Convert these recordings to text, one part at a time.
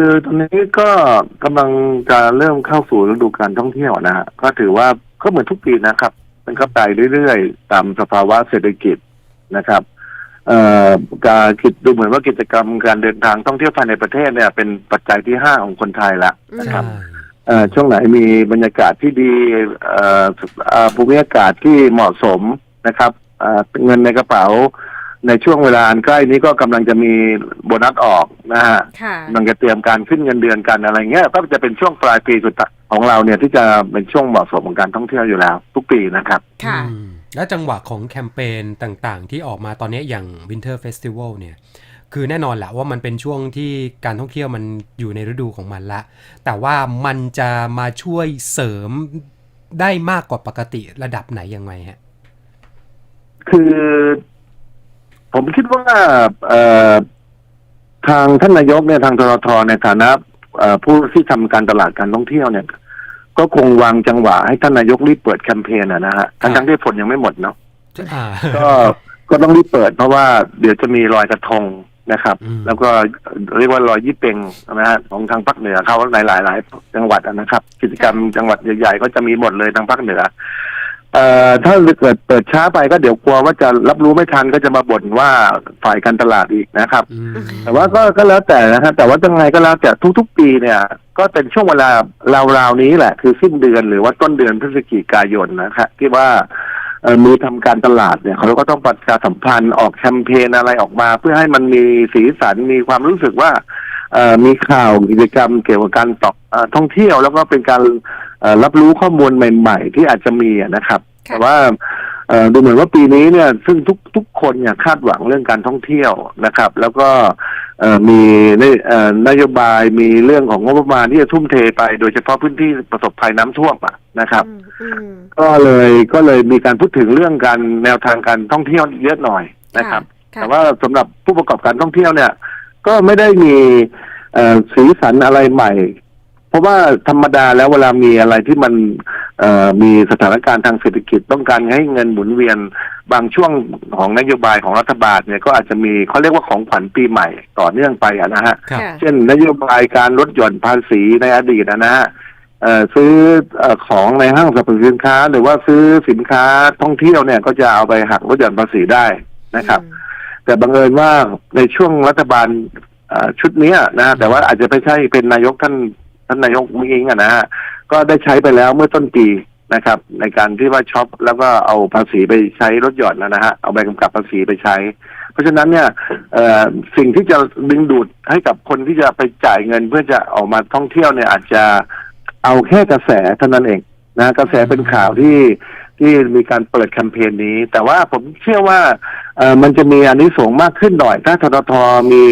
คือตอนนี้ก็กำลังจะเริ่มเข้าสู่ฤดูการท่องเที่ยวนะฮะก็ถือว่าก็เหมือนทุกปีนะครับ มันก็ไปเรื่อยๆ ตามสภาวะเศรษฐกิจนะครับ เอ่อการคิดดูเหมือนว่ากิจกรรมการเดินทางท่องเที่ยวภายในประเทศเนี่ย เป็นปัจจัยที่ห้าของคนไทยละนะครับใช่เอ่อช่วงไหนมีบรรยากาศที่ดีเอ่อเอ่อภูมิอากาศที่เหมาะสมนะครับเอ่อเงินในกระเป๋า ในช่วงเวลาอันใกล้นี้ก็กำลังจะมีโบนัสออกนะฮะค่ะ กำลังจะเตรียมการขึ้นเงินเดือนกันอะไรเงี้ยก็จะเป็นช่วงปลายปีสุดท้ายของเราเนี่ยที่จะเป็นช่วงเหมาะสมของการท่องเที่ยวอยู่แล้ว ทุกปีนะครับ ค่ะ อืมและจังหวะของแคมเปญต่างๆ ที่ออกมาตอนนี้อย่าง Winter Festival เนี่ย คือแน่นอนแหละว่ามันเป็นช่วงที่การท่องเที่ยวมันอยู่ในฤดูของมันละ แต่ว่ามันจะมาช่วยเสริมได้มากกว่าปกติระดับไหนยังไงฮะ คือผม คิดว่าเอ่อทางท่านนายกเนี่ยทางทรทในฐานะเอ่อผู้ที่ทำการตลาดการท่องเที่ยวเนี่ย ก็คงวางจังหวะให้ท่านนายกรีบเปิดแคมเปญอะนะฮะทั้งทั้งๆที่ผลยังไม่หมดเนาะอ่าก็ก็ต้องรีบเปิดเพราะว่าเดี๋ยวจะมีลอยกระทงนะครับอืมแล้วก็เรียกว่าลอยยี่เปงนะฮะของทางภาคเหนือเขาหลายหลายหลายจังหวัดอะนะครับ กิจกรรมจังหวัดใหญ่ๆก็จะมีหมดเลยทางภาคเหนือ เอ่อถ้าเกิดเปิดช้าไปก็เดี๋ยวกลัวว่าจะรับรู้ไม่ทันก็จะมาบ่นว่าฝ่ายการตลาดอีกนะครับ อืมแต่ว่าก็ก็แล้วแต่นะฮะแต่ว่ายังไงก็แล้วแต่ทุกๆ ปีเนี่ย ก็เป็นช่วงเวลาราวๆนี้แหละ คือสิ้นเดือนหรือว่าต้นเดือนพฤศจิกายนนะครับที่ว่าเอ่อมือทำการตลาดเนี่ยเขาก็ต้องประชาสัมพันธ์ออกแคมเปญอะไรออกมา เพื่อให้มันมีสีสันมีความรู้สึกว่า เอ่อมีข่าวกิจกรรมเกี่ยวกับการตอกเอ่อท่องเที่ยวแล้วก็เป็นการเอ่อ รับรู้ข้อมูลใหม่ ๆ ที่อาจจะมีอะนะครับค่ะแต่ว่าเอ่อดูเหมือนว่าปีนี้เนี่ยซึ่งทุกทุกคนเนี่ยคาดหวังเรื่องการท่องเที่ยวนะครับ แล้วก็เอ่อมีนเอ่อนโยบายมีเรื่องของงบประมาณที่จะทุ่มเทไป โดยเฉพาะพื้นที่ประสบภัยน้ำท่วมอะนะครับอืมอืมก็เลยก็เลยมีการพูดถึงเรื่องการแนวทางการท่องเที่ยวเยอะหน่อยนะครับค่ะแต่ว่าสำหรับผู้ประกอบการท่องเที่ยวเนี่ย ก็ไม่ได้มีเอ่อสีสันอะไรใหม่ เพราะว่าธรรมดาแล้วเวลามีอะไรที่มันเอ่อมีสถานการณ์ทางเศรษฐกิจต้องการให้เงินหมุนเวียนบางช่วงของนโยบายของรัฐบาลเนี่ยก็อาจจะมีเขาเรียกว่าของขวัญปีใหม่ต่อเนื่องไปอะนะฮะครับค่ะเช่นนโยบายการลดหย่อนภาษีในอดีตนะนะฮะเอ่อซื้อเอ่อของในห้างสรรพสินค้า หรือว่าซื้อสินค้าท่องเที่ยวเนี่ยก็จะเอาไปหักลดหย่อนภาษีได้นะครับ แต่บังเอิญว่าในช่วงรัฐบาลเอ่อชุดเนี้ยนะแต่ว่าอาจจะไม่ใช่เป็นนายกท่าน ท่านนายกมิงอะนะฮะก็ได้ใช้ไปแล้วเมื่อต้นปีนะครับ ในการที่ว่าช็อปแล้วก็เอาภาษีไปใช้ลดหย่อนนะฮะเอาใบกำกับภาษีไปใช้ เพราะฉะนั้นเนี่ยสิ่งที่จะดึงดูดให้กับคนที่จะไปจ่ายเงินเพื่อจะออกมาท่องเที่ยวเนี่ยอาจจะเอาแค่กระแสเท่านั้นเองนะกระแสเป็นข่าวที่ที่มีการเปิดแคมเปญนี้ แต่ว่าผมเชื่อว่ามันจะมีอันนี้ส่งมากขึ้นหน่อย ถ้าทททมี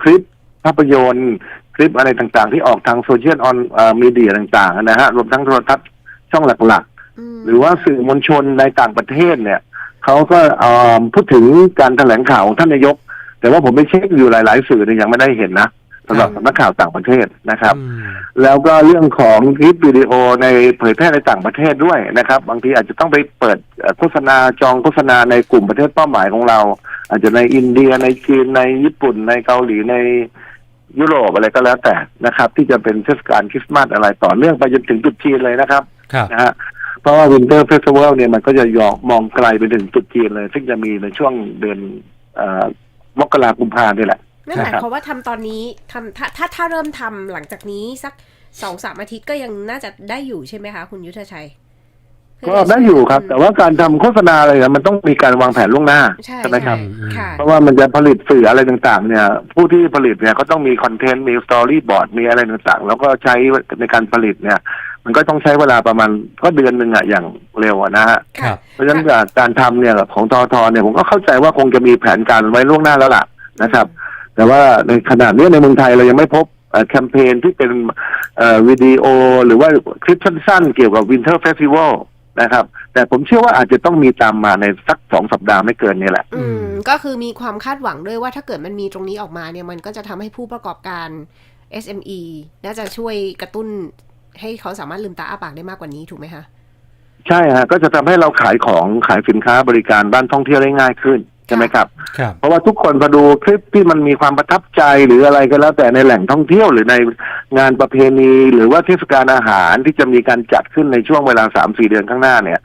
คลิปภาพยนตร์ ลิปอะไรต่างๆ ที่ออกทางโซเชียลออนมีเดียต่างๆนะฮะรวมทั้งโทรทัศน์ช่องหลักๆ หรือว่าสื่อมวลชนในต่างประเทศเนี่ยเขาก็เอ่อพูดถึงการแถลงข่าวของท่านนายก แต่ว่าผมไปเช็คอยู่หลาย ๆ สื่อเนี่ยยังไม่ได้เห็นนะสำหรับครับสำนักข่าวต่างประเทศนะครับอืมแล้วก็เรื่องของคลิปวิดีโอในเผยแพร่ในต่างประเทศด้วยนะครับ บางทีอาจจะต้องไปเปิดเอ่อโฆษณาจองโฆษณาในกลุ่มประเทศเป้าหมายของเรา อาจจะในอินเดียในจีนในญี่ปุ่นในเกาหลีใน ยุโรปอะไรก็แล้วแต่นะครับ ที่จะเป็นเทศกาลคริสต์มาสอะไรต่อเนื่องไปจนถึงตรุษจีนเลยนะครับครับนะฮะเพราะว่าวินเทอร์เฟสติวัลเนี่ยมันก็จะยองมองไกลไปถึงตรุษจีนเลย ซึ่งจะมีในช่วงเดือนเอ่อมกราคมกุมภาพันธ์นี่แหละนั่นหมายครับความว่าทำตอนนี้ทำถ้าถ้าถ้าเริ่มทำหลังจากนี้สักสองสามอาทิตย์ก็ยังน่าจะได้อยู่ใช่ไหมคะ คุณยุทธชัยเพื่ ก็ได้อยู่ครับ แต่ว่าการทำโฆษณาอะไรเนี่ยมันต้องมีการวางแผนล่วงหน้าใช่ไหมครับค่ะเพราะว่ามันจะผลิตสื่ออะไรต่างๆ เนี่ย ผู้ที่ผลิตเนี่ยก็ต้องมีคอนเทนต์มีสตอรี่บอร์ดมีอะไรต่างๆ แล้วก็ใช้ในการผลิตเนี่ย มันก็ต้องใช้เวลาประมาณก็เดือนหนึ่งอะอย่างเร็วอะนะฮะครับเพราะฉะนั้นการทำเนี่ยของทอทเนี่ยผมก็เข้าใจว่าคงจะมีแผนการไว้ล่วงหน้าแล้วล่ะนะครับ แต่ว่าในขณะนี้ในเมืองไทยเรายังไม่พบเอ่อแคมเปญที่เป็นเอ่อวิดีโอหรือว่าคลิปสั้นๆเกี่ยวกับวินเทอร์เฟสติวัล นะครับ แต่ผมเชื่อว่าอาจจะต้องมีตามมาในสักสองสัปดาห์ไม่เกินนี้แหละ อืม ก็คือมีความคาดหวังด้วยว่าถ้าเกิดมันมีตรงนี้ออกมาเนี่ย มันก็จะทำให้ผู้ประกอบการ SME น่าจะช่วยกระตุ้นให้เขาสามารถลืมตาอ้าปากได้มากกว่านี้ถูกไหมคะ ใช่ฮะก็จะทำให้เราขายของขายสินค้าบริการบ้านท่องเที่ยวได้ง่ายขึ้น ใช่ไหมครับ ครับ เพราะว่าทุกคนพอดูคลิปที่มันมีความประทับใจหรืออะไรก็แล้ว แต่ในแหล่งท่องเที่ยวหรือในงานประเพณี หรือว่าเทศกาลอาหารที่จะมีการจัดขึ้นในช่วงเวลาสามสี่เดือนข้างหน้าเนี่ย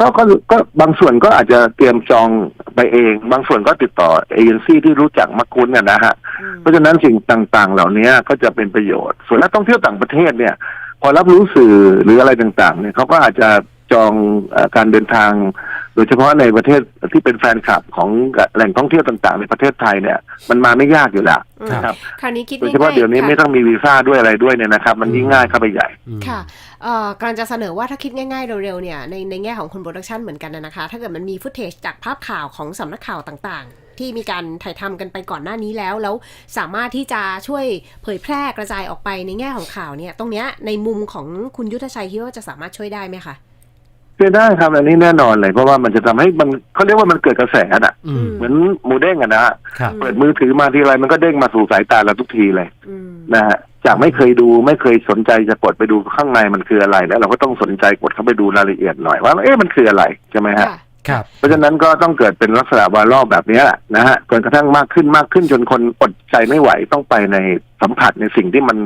ก็ก็ก็บางส่วนก็อาจจะเตรียมจองไปเอง บางส่วนก็ติดต่อเอเจนซี่ที่รู้จักมักคุ้นกันนะฮะอืมเพราะฉะนั้นสิ่งต่างๆ เหล่านี้ก็จะเป็นประโยชน์ ส่วนนักท่องเที่ยวต่างประเทศเนี่ย พอรับรู้สื่อหรืออะไรต่างๆ เนี่ยเขาก็อาจจะจองเออการเดินทาง โดยเฉพาะในประเทศที่เป็นแฟนคลับของแหล่งท่องเที่ยวต่างๆ ในประเทศไทยเนี่ย มันมาไม่ยากอยู่แล้วอืมนะครับคราวนี้คิดโดยเฉพาะง่ายๆเดี๋ยวนี้ค่ะไม่ต้องมีวีซ่าด้วยอะไรด้วยเนี่ยนะครับ มันยิ่งง่ายเข้าไปใหญ่อืมค่ะเอ่อกำลังจะเสนอว่าถ้าคิดง่ายๆเร็วๆเนี่ยในในแง่ของคนโปรดักชันเหมือนกันนะนะคะ ถ้าเกิดมันมีฟุตเทจจากภาพข่าวของสำนักข่าวต่าง ๆ ที่มีการถ่ายทำกันไปก่อนหน้านี้แล้วแล้วสามารถที่จะช่วยเผยแพร่กระจายออกไปในแง่ของข่าวเนี่ยตรงเนี้ยในมุมของคุณยุทธชัยคิดว่าจะสามารถช่วยได้ไหมคะ ช่วยได้ครับอันนี้แน่นอนเลยเพราะว่ามันจะทำให้มันเขาเรียกว่ามันเกิดกระแสน่ะ อืม เหมือนหมูเด้งอะนะฮะครับ เปิดมือถือมาทีไรมันก็เด้งมาสู่สายตาเราทุกทีเลยอืมนะฮะจากไม่เคยดูไม่เคยสนใจจะกดไปดูข้างในมันคืออะไร แล้วเราก็ต้องสนใจกดเข้าไปดูรายละเอียดหน่อยว่าเอ๊ะมันคืออะไรใช่ไหมฮะ ค่ะ ครับ เพราะฉะนั้นก็ต้องเกิดเป็นลักษณะวารอบแบบนี้แหละนะฮะจนกระทั่งมากขึ้นมากขึ้นจนคนอดใจไม่ไหวต้องไปในสัมผัสในสิ่งที่มัน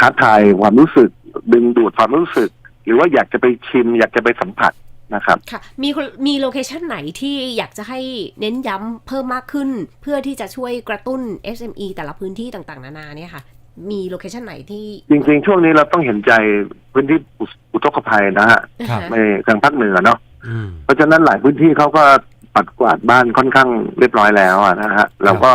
ท้าทายความรู้สึก ดึงดูดความรู้สึก หรือว่าอยากจะไปชิม อยากจะไปสัมผัสนะครับค่ะมีคนมีโลเคชันไหนที่อยากจะให้เน้นย้ำเพิ่มมากขึ้น เพื่อที่จะช่วยกระตุ้น SME แต่ละพื้นที่ต่างๆ นานาเนี่ยค่ะ มีโลเคชันไหนที่ จริงๆ ช่วงนี้เราต้องเห็นใจพื้นที่อุอุทกภัยนะฮะครับในทางภาคเหนือเนาะอืมเพราะฉะนั้นหลายพื้นที่เขาก็ปัดกวาดบ้านค่อนข้างเรียบร้อยแล้วอะนะฮะเราก็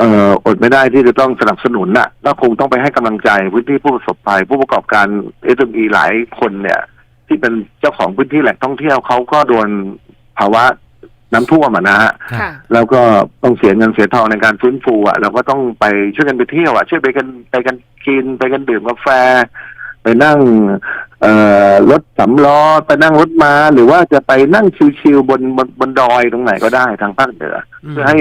เอ่ออดไม่ได้ที่จะต้องสนับสนุนน่ะก็คงต้องไปให้กำลังใจพื้นที่ผู้ประสบภัย ผู้ประกอบการเอ e หลายคนเนี่ย ที่เป็นเจ้าของพื้นที่แหล่งท่องเที่ยวเขาก็โดนภาวะน้ำท่วมอะนะฮะครับค่ะแล้วก็ต้องเสียเงินเสียทองในการฟื้นฟูอะเราก็ต้องไปช่วยกันไปเที่ยวอะช่วยไปกันไปกันกินไปกันดื่มกาแฟ ไปนั่งเอ่อรถสำล้อไปนั่งรถม้าหรือว่าจะไปนั่งชิวๆบนบนบนดอยตรงไหนก็ได้ทางภาคเหนืออเพื่อให้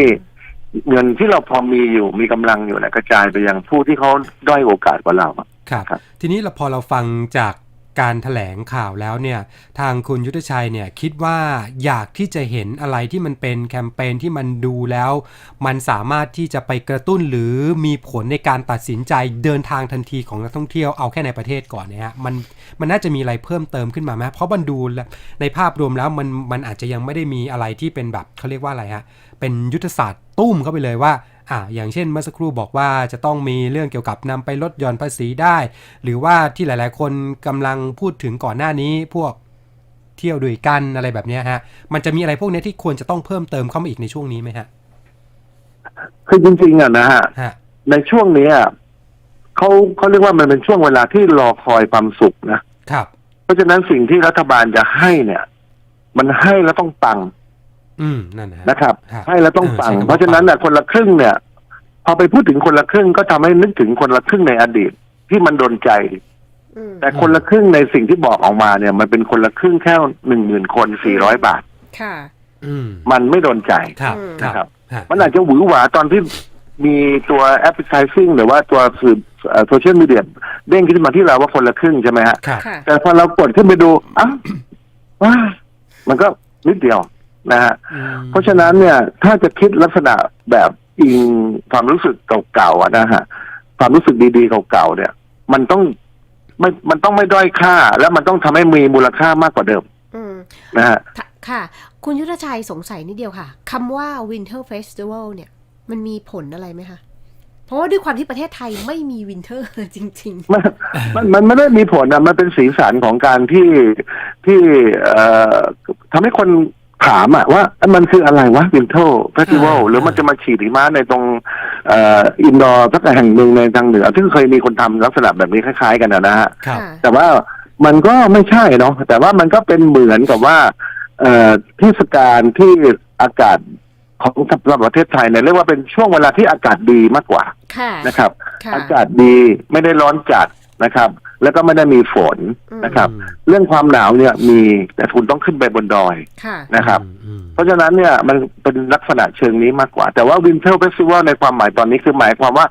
เงินที่เราพอมีอยู่มีกำลังอยู่เนี่ยกระจายไปยังผู้ที่เขาด้อยโอกาสกว่าเราอะครับครับ ทีนี้เราพอเราฟังจาก การถแถลงข่าวแล้วเนี่ยทางคุณยุทธชัยเนี่ยคิดว่าอยากที่จะเห็นอะไรที่มันเป็นแคมเปญที่มันดูแล้ว มันสามารถที่จะไปกระตุ้นหรือมีผลในการตัดสินใจเดินทางทันทีของนักท่องเที่ยวเอาแค่ในประเทศก่อนเนะฮะมันมันน่าจะมีอะไรเพิ่มเติมขึ้นมาไหมเพราะมันดูแลในภาพรวมแล้วมันมันอาจจะยังไม่ได้มีอะไรที่เป็นแบบเขาเรียกว่าอะไรฮะเป็นยุทธศาสตร์ตุ้มเข้าไปเลยว่า อ่าอย่างเช่นเมื่อสักครู่บอกว่าจะต้องมีเรื่องเกี่ยวกับนำไปลดหย่อนภาษีได้ หรือว่าที่หลายๆ คนกำลังพูดถึงก่อนหน้านี้พวกเที่ยวด้วยกันอะไรแบบเนี้ยฮะ มันจะมีอะไรพวกเนี้ยที่ควรจะต้องเพิ่มเติมเข้ามาอีกในช่วงนี้ไหมฮะ คือจริงๆอะนะฮะฮะในช่วงเนี้ยเขาเขาเรียกว่ามันเป็นช่วงเวลาที่รอคอยความสุขนะ ครับ เพราะฉะนั้นสิ่งที่รัฐบาลจะให้เนี่ย มันให้แล้วต้องปัง อืมนั่นนะฮะนะครับฮะให้แล้วต้องปังเออใช้คำว่าเพราะฉะนั้นน่ะคนละครึ่งเนี่ย พอไปพูดถึงคนละครึ่งก็ทำให้นึกถึงคนละครึ่งในอดีตที่มันโดนใจอืมแต่คนละครึ่งในสิ่งที่บอกออกมาเนี่ย มันเป็นคนละครึ่งแค่หนึ่งหมื่นคนสี่ร้อยบาท ค่ะอืมมันไม่โดนใจครับอืมครับนะครับฮะมันอาจจะหวือหวาตอนที่มีตัวแอปพลิเคชันหรือว่าตัวสื่อโซเชียลมีเดียเด้งขึ้นมาที่เราว่าคนละครึ่งใช่ไหมฮะครับค่ะแต่พอเรากดขึ้นไปดูอ้าวว้ามันก็นิดเดียว นะฮะอืมเพราะฉะนั้นเนี่ยถ้าจะคิดลักษณะแบบอิงความรู้สึกเก่าๆอะนะฮะความรู้สึกดีๆเก่าๆเนี่ย มันต้องไม่มันต้องไม่ด้อยค่า แล้วมันต้องทำให้มีมูลค่ามากกว่าเดิมอืมนะฮะค่ะค่ะ คุณยุทธชัยสงสัยนิดเดียวค่ะคำว่า Winter Festival เนี่ย มันมีผลอะไรไหมคะเพราะว่าด้วยความที่ประเทศไทยไม่มีวินเทอร์จริงมันมันมันไม่ได้มีผลนะมันเป็นสีสันของการที่ที่เอ่อทำให้คน ถามอะว่ามันคืออะไรวะวินเทอร์เฟสติวัลอ่าหรือมันจะมาฉีดหิมะในตรงเอ่ออินดอร์สักแห่งหนึ่งในทางเหนือ ซึ่งเคยมีคนทำลักษณะแบบนี้คล้าย ๆ กันนะนะฮะๆครับค่ะแต่ว่ามันก็ไม่ใช่เนาะแต่ว่ามันก็เป็นเหมือนกับว่าเอ่อเทศกาลที่อากาศของสำหรับประเทศไทยเนี่ยเรียกว่าเป็นช่วงเวลาที่อากาศดีมากกว่าค่ะนะครับค่ะอากาศดีไม่ได้ร้อนจัดนะครับ แล้วก็ไม่ได้มีฝนนะครับอืมเรื่องความหนาวเนี่ยมีแต่คุณต้องขึ้นไปบนดอยค่ะ นะครับอืมเพราะฉะนั้นเนี่ยมันเป็นลักษณะเชิงนี้มากกว่า แต่ว่าวินเทอร์เฟสติวัลในความหมายตอนนี้คือหมายความว่า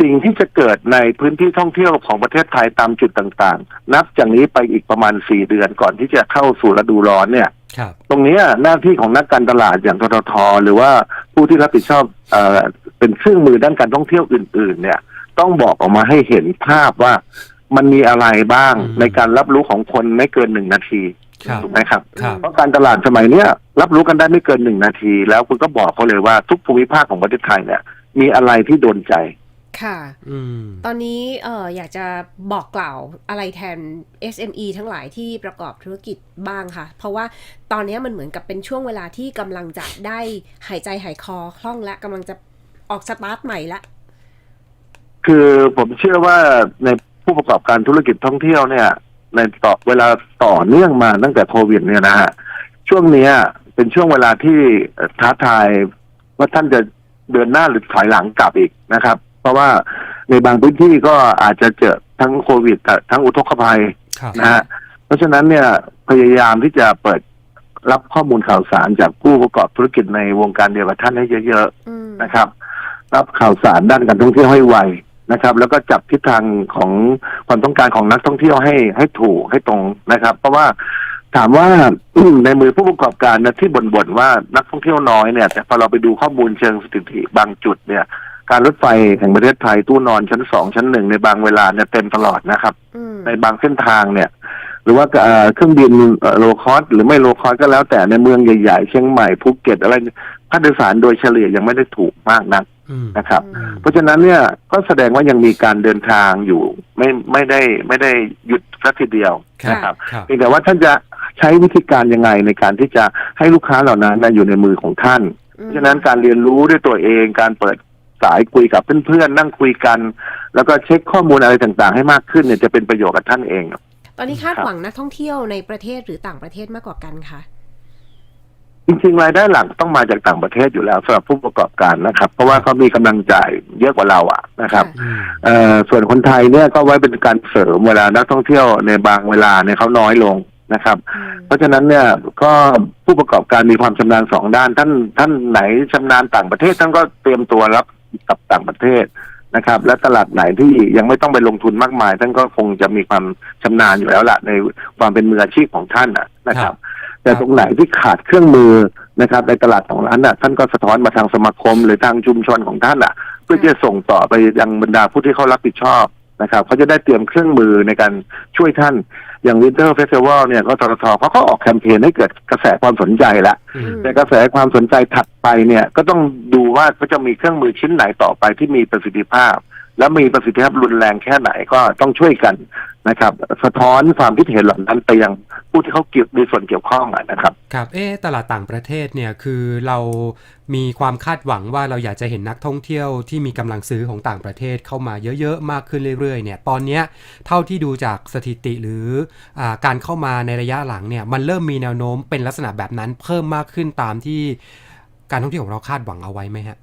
สิ่งที่จะเกิดในพื้นที่ท่องเที่ยวของประเทศไทยตามจุดต่างๆ นับจากนี้ไปอีกประมาณสี่เดือนก่อนที่จะเข้าสู่ฤดูร้อนเนี่ยครับตรงเนี้ยหน้าที่ของนักการตลาดอย่างทททหรือว่าผู้ที่รับผิดชอบเอ่อเป็นเครื่องมือด้านการท่องเที่ยวอื่น ๆ เนี่ย ต้องบอกออกมาให้เห็นภาพว่า มันมีอะไรบ้างอืม ในการรับรู้ของคนไม่เกินหนึ่งนาทีครับ ถูกไหมครับ ครับ เพราะการตลาดสมัยเนี้ยรับรู้กันได้ไม่เกินหนึ่งนาที แล้วคุณก็บอกเขาเลยว่าทุกภูมิภาคของประเทศไทยเนี่ย มีอะไรที่โดนใจ ค่ะ อืม ตอนนี้เอออยากจะบอกกล่าวอะไรแทน SME ทั้งหลายที่ประกอบธุรกิจบ้างค่ะ เพราะว่าตอนนี้มันเหมือนกับเป็นช่วงเวลาที่กำลังจะได้หายใจหายคอคล่องและกำลังจะออกสตาร์ทใหม่ละ คือผมเชื่อว่าใน ผู้ประกอบการธุรกิจท่องเที่ยวเนี่ยในต่อเวลาต่อเนื่องมาตั้งแต่โควิดเนี่ยนะฮะช่วงเนี้ยเป็นช่วงเวลาที่เอ่อท้าทายว่าท่านจะเดินหน้าหรือถอยหลังกลับอีกนะครับ เพราะว่าในบางพื้นที่ก็อาจจะเจอทั้งโควิดแต่ทั้งอุทกภัยครับนะฮะเพราะฉะนั้นเนี่ยพยายามที่จะเปิดรับข้อมูลข่าวสารจากผู้ประกอบธุรกิจในวงการเดียวกับท่านให้เยอะอืมๆนะครับ รับข่าวสารด้านการท่องเที่ยวให้ไว นะครับ แล้วก็จับทิศทางของความต้องการของนักท่องเที่ยวให้ให้ถูกให้ตรงนะครับ เพราะว่าถามว่าในมือผู้ประกอบการนะที่บ่นๆว่านักท่องเที่ยวน้อยเนี่ยแต่พอเราไปดูข้อมูลเชิงสถิติบางจุดเนี่ย การรถไฟแห่งประเทศไทยตู้นอนชั้นสองชั้นหนึ่งในบางเวลาเนี่ยเต็มตลอดนะครับอืมในบางเส้นทางเนี่ย หรือว่าเอ่อเครื่องบินโลคอสหรือไม่โลคอสก็แล้วแต่ในเมืองใหญ่ๆ เชียงใหม่ภูเก็ตอะไรค่าโดยสารโดยเฉลี่ยยังไม่ได้ถูกมากนักอืมนะครับอืมเพราะฉะนั้นเนี่ย ก็แสดงว่ายังมีการเดินทางอยู่ ไม่ไม่ได้ไม่ได้หยุดสักทีเดียวครับนะครับครับเพียงแต่ว่าท่านจะใช้วิธีการยังไงในการที่จะให้ลูกค้าเหล่านั้นนะอยู่ในมือของท่าน เพราะฉะนั้นการเรียนรู้ด้วยตัวเองการเปิดสายคุยกับเพื่อนๆนั่งคุยกัน แล้วก็เช็คข้อมูลอะไรต่างๆ ให้มากขึ้นเนี่ยจะเป็นประโยชน์กับท่านเอง ตอนนี้คาดครับหวังนักท่องเที่ยวในประเทศหรือต่างประเทศมากกว่ากันคะ จริงๆรายได้หลักต้องมาจากต่างประเทศอยู่แล้วสำหรับผู้ประกอบการนะครับ เพราะว่าเขามีกำลังจ่ายเยอะกว่าเราอะนะครับอืมเอ่อส่วนคนไทยเนี่ยก็ไว้เป็นการเสริมเวลานักท่องเที่ยวในบางเวลาเนี่ยเขาน้อยลงนะครับอืมเพราะฉะนั้นเนี่ยก็ผู้ประกอบการมีความชำนาญสองด้าน ท่านท่านไหนชำนาญต่างประเทศท่านก็เตรียมตัวรับกับต่างประเทศนะครับ และตลาดไหนที่ยังไม่ต้องไปลงทุนมากมาย ท่านก็คงจะมีความชำนาญอยู่แล้วล่ะในความเป็นมืออาชีพของท่านน่ะนะครับ แต่ตรงไหนที่ขาดเครื่องมือนะครับ ในตลาดของร้านน่ะท่านก็สะท้อนมาทางสมาคมหรือทางชุมชนของท่านอะ เพื่อที่จะส่งต่อไปยังบรรดาผู้ที่เขารับผิดชอบนะครับเขาจะได้เตรียมเครื่องมือในการช่วยท่านอย่าง Winter Festival เนี่ยก็ทททเขาก็ออกแคมเปญให้เกิดกระแสความสนใจละอืมแต่กระแสความสนใจถัดไปเนี่ยก็ต้องดูว่าเขาจะมีเครื่องมือชิ้นไหนต่อไปที่มีประสิทธิภาพ และมีประสิทธิภาพรุนแรงแค่ไหนก็ต้องช่วยกันนะครับ สะท้อนความคิดเห็นเหล่านั้นไปยังผู้ที่เขาเกี่ยวมีส่วนเกี่ยวข้องนะครับ ครับเอ๊ตลาดต่างประเทศเนี่ยคือเรามีความคาดหวังว่าเราอยากจะเห็นนักท่องเที่ยวที่มีกำลังซื้อของต่างประเทศเข้ามาเยอะๆ มากขึ้นเรื่อยๆเนี่ยตอนนี้เท่าที่ดูจากสถิติหรืออการเข้ามาในระยะหลังเนี่ยมันเริ่มมีแนวโน้มเป็นลักษณะแบบนั้นเพิ่มมากขึ้นตามที่การท่องเที่ยวของเราคาดหวังเอาไว้ไหมฮะ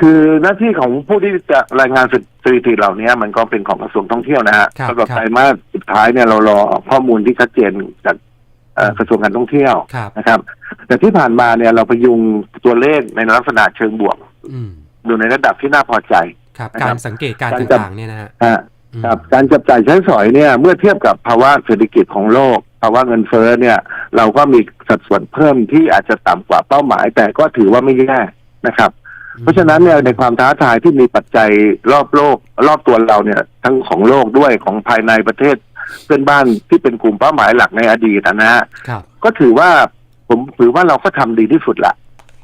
คือหน้าที่ของผู้ที่จะรายงานสถิติเหล่านี้มันก็เป็นของกระทรวงท่องเที่ยวนะฮะครับสำหรับครับไตรมาสสุดท้ายเนี่ยเรารอข้อมูลที่ชัดเจนจากเอ่อกระทรวงการท่องเที่ยวครับนะครับ แต่ที่ผ่านมาเนี่ยเราพยุงตัวเลขในลักษณะเชิงบวกอืมอยู่ในระดับที่น่าพอใจครับนะครับการสังเกตการณ์การจับต่างๆเนี่ยนะฮะฮะอืมครับการจับจ่ายใช้สอยเนี่ย เมื่อเทียบกับภาวะเศรษฐกิจของโลกภาวะเงินเฟ้อเนี่ย เราก็มีสัดส่วนเพิ่มที่อาจจะต่ำกว่าเป้าหมาย แต่ก็ถือว่าไม่แย่นะครับ เพราะฉะนั้นเนี่ยในความท้าทายที่มีปัจจัยรอบโลก รอบตัวเราเนี่ย ทั้งของโลกด้วยของภายในประเทศ เพื่อนบ้านที่เป็นกลุ่มเป้าหมายหลักในอดีตนะฮะครับก็ถือว่าผมถือว่าเราก็ทำดีที่สุดละ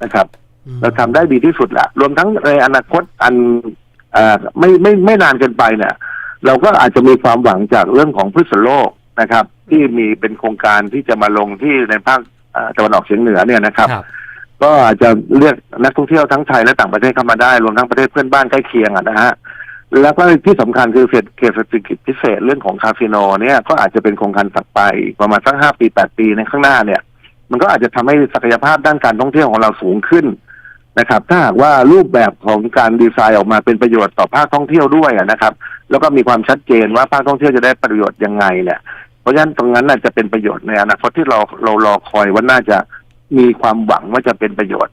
นะครับอืมเราทำได้ดีที่สุดละรวมทั้งในอนาคตอันเอ่อไม่ไม่ไม่นานเกินไปเนี่ย เราก็อาจจะมีความหวังจากเรื่องของพืชโลกนะครับ ที่มีเป็นโครงการที่จะมาลงที่ในภาคเอ่อตะวันออกเฉียงเหนือเนี่ยนะครับครับ ก็อาจจะเรียกนักท่องเที่ยวทั้งไทยและต่างประเทศเข้ามาได้ รวมทั้งประเทศเพื่อนบ้านใกล้เคียงอะนะฮะแล้วก็ที่สำคัญคือเขตเขตเศรษฐกิจพิเศษเรื่องของคาสิโนเนี่ยก็อาจจะเป็นโครงการถัดไปประมาณสักห้าปีแปดปีในข้างหน้าเนี่ย มันก็อาจจะทำให้ศักยภาพด้านการท่องเที่ยวของเราสูงขึ้นนะครับ ถ้าหากว่ารูปแบบของการดีไซน์ออกมาเป็นประโยชน์ต่อภาคท่องเที่ยวด้วยนะครับ แล้วก็มีความชัดเจนว่าภาคท่องเที่ยวจะได้ประโยชน์ยังไงเนี่ยเพราะฉะนั้นตรงนั้นน่าจะเป็นประโยชน์ในอนาคตที่เราเรารอคอยว่าน่าจะ มีความหวังว่าจะเป็นประโยชน์